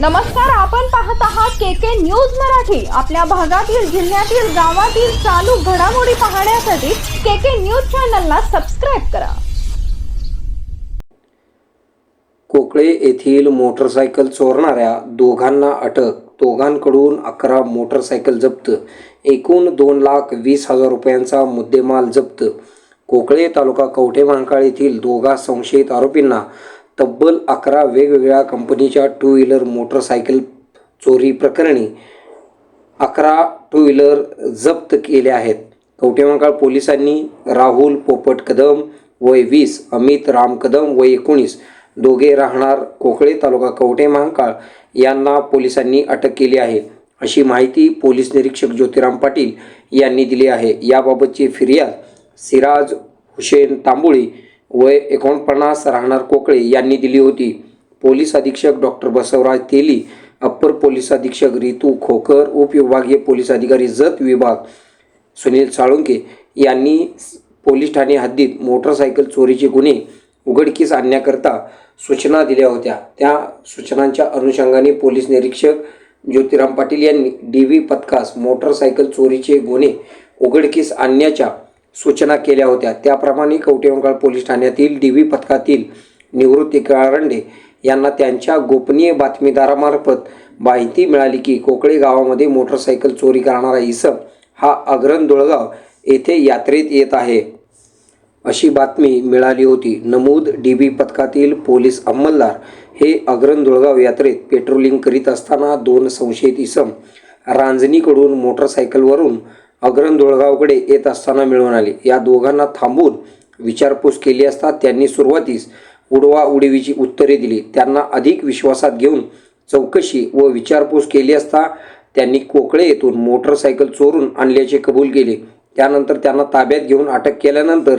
नमस्कार आपण पाहत आहात के के न्यूज मराठी. आपल्या भागातील जिल्ह्यातील गावातील चालू घडामोडी पाहण्यासाठी के के न्यूज चॅनलला सबस्क्राईब करा. कोकळे येथील मोटरसायकल चोरणाऱ्या दोघांना अटक. दोघांकडून अकरा मोटरसायकल जप्त. एकूण दोन लाख वीस हजार रुपयांचा मुद्देमाल जप्त. कोकळे तालुका कवठे महांकाळ येथील दोघा संशयित आरोपींना तब्बल अकरा वेगवेगळ्या कंपनीच्या टू व्हीलर मोटरसायकल चोरी प्रकरणी अकरा टू व्हीलर जप्त केले आहेत. कवटेमंकाळ पोलिसांनी राहुल पोपट कदम वय वीस अमित राम कदम वय एकोणीस दोघे राहणार कोकळे तालुका कवटे महांकाळ यांना पोलिसांनी अटक केली आहे. अशी माहिती पोलीस निरीक्षक ज्योतिराम पाटील यांनी दिली आहे. याबाबतची फिर्याद सिराज हुसेन तांबोळी वय एकोणपन्नास राहणार कोकळे यांनी दिली होती. पोलीस अधीक्षक doctor Basavaraj Teli upper police अधीक्षक रितू खोकर उपविभागीय पोलीस अधिकारी जत विभाग सुनील साळुंके यांनी पोलीस ठाणे हद्दीत मोटरसायकल चोरीचे गुन्हे उघडकीस आणण्याकरता सूचना दिल्या होत्या. त्या सूचनांच्या अनुषंगाने पोलीस निरीक्षक ज्योतिराम पाटील यांनी डी व्ही पथकास मोटरसायकल चोरीचे गुन्हे उघडकीस आणण्याच्या सूचना केल्या होत्या. त्याप्रमाणे कवटेमंकाळ पोलीस ठाण्यातील डी व्ही पथकातील निवृत्ती कारंडे यांना त्यांच्या गोपनीय बातमीदारामार्फत माहिती मिळाली की कोकळे गावामध्ये मोटरसायकल चोरी करणारा इसम हा अग्रण दुळगाव येथे यात्रेत येत आहे. अशी बातमी मिळाली होती. नमूद डी बी पथकातील पोलीस अंमलदार हे अग्रण दुळगाव यात्रेत पेट्रोलिंग करीत असताना दोन संशयित इसम रांजणीकडून मोटरसायकलवरून अग्रण दुळगावकडे येत असताना मिळून आले. या दोघांना थांबून विचारपूस केली असता त्यांनी सुरुवातीस उडवा उडवीची उत्तरे दिली. त्यांना अधिक विश्वासात घेऊन चौकशी व विचारपूस केली असता त्यांनी कोकळे येथून मोटरसायकल चोरून आणल्याचे कबूल केले. त्यानंतर त्यांना ताब्यात घेऊन अटक केल्यानंतर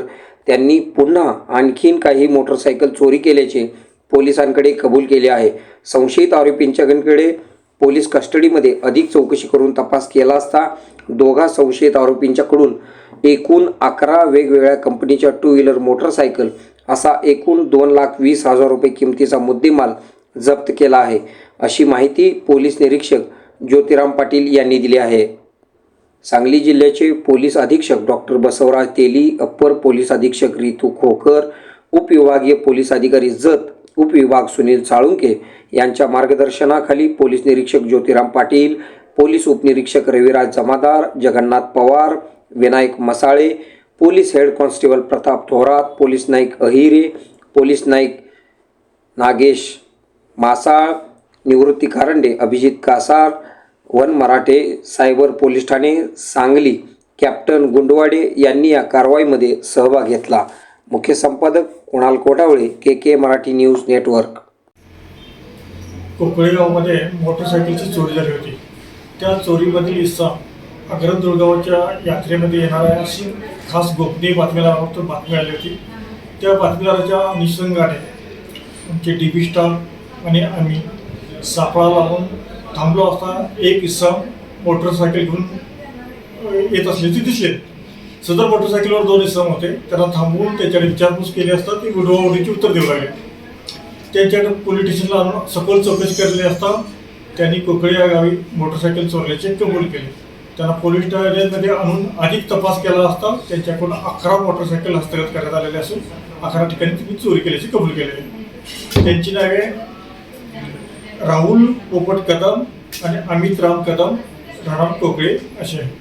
त्यांनी पुन्हा आणखीन काही मोटरसायकल चोरी केल्याचे पोलिसांकडे कबूल केले आहे. संशयित आरोपींच्याकडे पोलीस कस्टडीमध्ये अधिक चौकशी करून तपास केला असता दोघा संशयित आरोपींच्याकडून एकूण अकरा वेगवेगळ्या कंपनीच्या टू व्हीलर मोटरसायकल असा एकूण दोन लाख वीस हजार रुपये किमतीचा मुद्देमाल जप्त केला आहे. अशी माहिती पोलीस निरीक्षक ज्योतिराम पाटील यांनी दिली आहे. सांगली जिल्ह्याचे पोलीस अधीक्षक doctor Basavaraj Teli upper police अधीक्षक रितू खोकर उपविभागीय पोलीस अधिकारी जत उपविभाग सुनील साळुंके यांच्या मार्गदर्शनाखाली पोलीस निरीक्षक ज्योतिराम पाटील पोलीस उपनिरीक्षक Raviraj Jamadar Jagannath Pawar Vinayak Masale police head constable Pratap Thorat police naik Ahire police naik Nagesh Masal Nivrutti Karande Abhijit Kasar one Marathe cyber police ठाणे Sangli captain Gundwade यांनी या कारवाईमध्ये सहभाग घेतला. मुख्य संपादक Kunal Kotawale K K Marathi news network. कुकळेगावमध्ये मोटरसायकलची चोरी झाली होती. त्या चोरीमधील हिस्सा अग्रद दुर्गावच्या यात्रेमध्ये येणार आहे अशी खास गोपनीय बातमीदारावर बातमी आली होती. त्या बातमीदाराच्या अनुषंगाने आमचे डी बी स्टार आणि आम्ही सापळा लावून थांबलो असता एक हिस्सा मोटरसायकल घेऊन येत असल्याचे दिसले. सदर मोटरसायकलवर दोन इसम होते. त्यांना थांबवून त्याच्याकडे विचारपूस केली असता ती उडवाउडीची उत्तर देऊ लागले. त्यांच्याकडे पोलीस स्टेशनला आणून सखोल चौकशी केलेली असता त्यांनी कोकळी या गावी मोटरसायकल चोरल्याचे कबूल केले. त्यांना पोलीस ठाण्यामध्ये आणून अधिक तपास केला असता त्यांच्याकडून अकरा मोटरसायकल हस्तगत करण्यात आलेले असून अकरा ठिकाणी तुम्ही चोरी केल्याचे कबूल केले त्यांची नावे राहुल पोपट कदम आणि अमित राम कदम राम कोकळे असे आहेत.